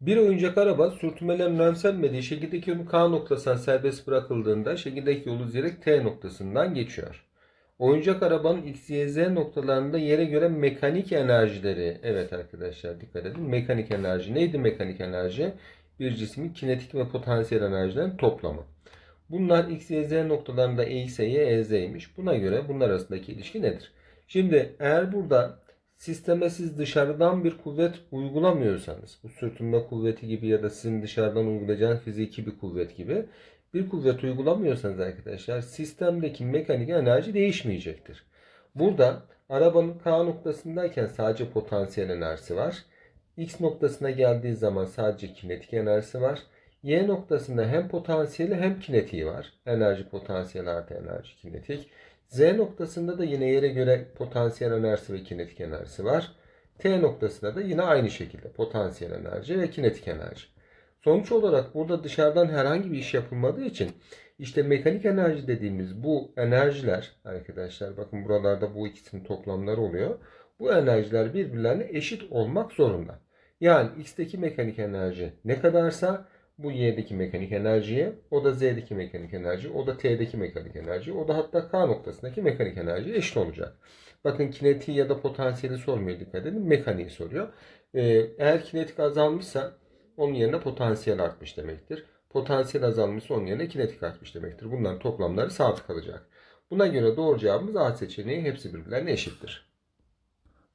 Bir oyuncak araba sürtünmelerin önemsenmediği şekildeki yolun K noktasından serbest bırakıldığında şekildeki yolu izleyerek T noktasından geçiyor. Oyuncak arabanın X, Y, Z noktalarında yere göre mekanik enerjileri. Evet arkadaşlar dikkat edin. Mekanik enerji. Neydi mekanik enerji? Bir cismin kinetik ve potansiyel enerjilerin toplamı. Bunlar X, Y, Z noktalarında E ise Y, E, Z'ymiş. Buna göre bunlar arasındaki ilişki nedir? Şimdi eğer burada sisteme siz dışarıdan bir kuvvet uygulamıyorsanız, bu sürtünme kuvveti gibi ya da sizin dışarıdan uygulayacağınız fiziki bir kuvvet gibi bir kuvvet uygulamıyorsanız arkadaşlar sistemdeki mekanik enerji değişmeyecektir. Burada arabanın K noktasındayken sadece potansiyel enerjisi var. X noktasına geldiği zaman sadece kinetik enerjisi var. Y noktasında hem potansiyeli hem kinetiği var. Enerji potansiyel artı enerji kinetik. Z noktasında da yine yere göre potansiyel enerjisi ve kinetik enerjisi var. T noktasında da yine aynı şekilde potansiyel enerji ve kinetik enerji. Sonuç olarak burada dışarıdan herhangi bir iş yapılmadığı için işte mekanik enerji dediğimiz bu enerjiler arkadaşlar bakın buralarda bu ikisinin toplamları oluyor. Bu enerjiler birbirlerine eşit olmak zorunda. Yani X'teki mekanik enerji ne kadarsa bu Y'deki mekanik enerjiye, o da Z'deki mekanik enerji, o da T'deki mekanik enerji, o da hatta K noktasındaki mekanik enerji eşit olacak. Bakın kinetiği ya da potansiyeli sormuyor dikkat edin. Mekaniği soruyor. Ee, eğer kinetik azalmışsa onun yerine potansiyel artmış demektir. Potansiyel azalmışsa onun yerine kinetik artmış demektir. Bunların toplamları sabit kalacak. Buna göre doğru cevabımız A seçeneği hepsi birbirlerine eşittir.